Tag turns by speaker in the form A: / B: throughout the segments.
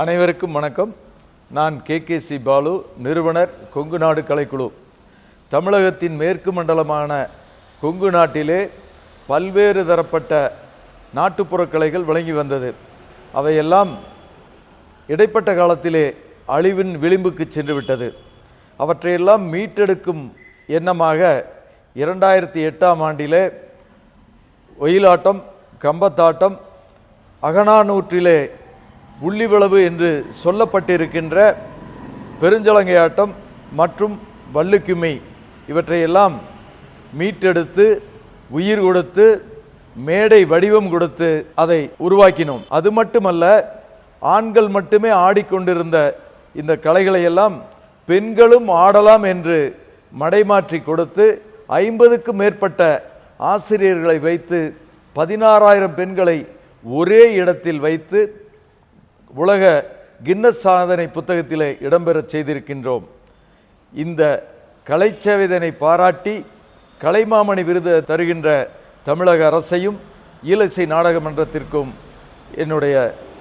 A: அனைவருக்கும் வணக்கம். நான் கே கே சி பாலு நிறுவனர் கொங்கு நாடு கலைக்குழு. தமிழகத்தின் மேற்கு மண்டலமான கொங்கு நாட்டிலே பல்வேறு தரப்பட்ட நாட்டுப்புற கலைகள் விளங்கி வந்தது. அவையெல்லாம் இடைப்பட்ட காலத்திலே அழிவின் விளிம்புக்கு சென்று விட்டது. அவற்றையெல்லாம் மீட்டெடுக்கும் எண்ணமாக இரண்டாயிரத்தி எட்டாம் ஆண்டிலே ஒயிலாட்டம் கம்பத்தாட்டம் அகனானூற்றிலே உள்ளிவிளவு என்று சொல்லப்பட்டிருக்கின்ற பெருஞ்சலங்கையாட்டம் மற்றும் வள்ளுக்குமை இவற்றையெல்லாம் மீட்டெடுத்து உயிர் கொடுத்து மேடை வடிவம் கொடுத்து அதை உருவாக்கினோம். அது மட்டுமல்ல ஆண்கள் மட்டுமே ஆடிக்கொண்டிருந்த இந்த கலைகளை எல்லாம் பெண்களும் ஆடலாம் என்று மடைமாற்றி கொடுத்து ஐம்பதுக்கும் மேற்பட்ட ஆசிரியர்களை வைத்து பதினாறாயிரம் பெண்களை ஒரே இடத்தில் வைத்து உலக கின்னஸ் சாதனை புத்தகத்திலே இடம்பெறச் செய்திருக்கின்றோம். இந்த கலைச்சேவைதனை பாராட்டி கலைமாமணி விருது தருகின்ற தமிழக அரசையும் ஈழசை நாடக மன்றத்திற்கும் என்னுடைய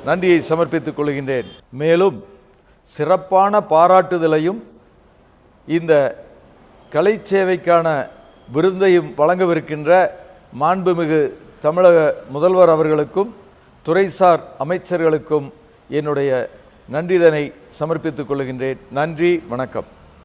A: நன்றியை சமர்ப்பித்துக் கொள்கின்றேன். மேலும் சிறப்பான பாராட்டுதலையும் இந்த கலைச்சேவைக்கான விருந்தையும் வழங்கவிருக்கின்ற மாண்புமிகு தமிழக முதல்வர் அவர்களுக்கும் துறைசார் அமைச்சர்களுக்கும் என்னுடைய நன்றிதனை சமர்ப்பித்துக் கொள்கின்றேன். நன்றி வணக்கம்.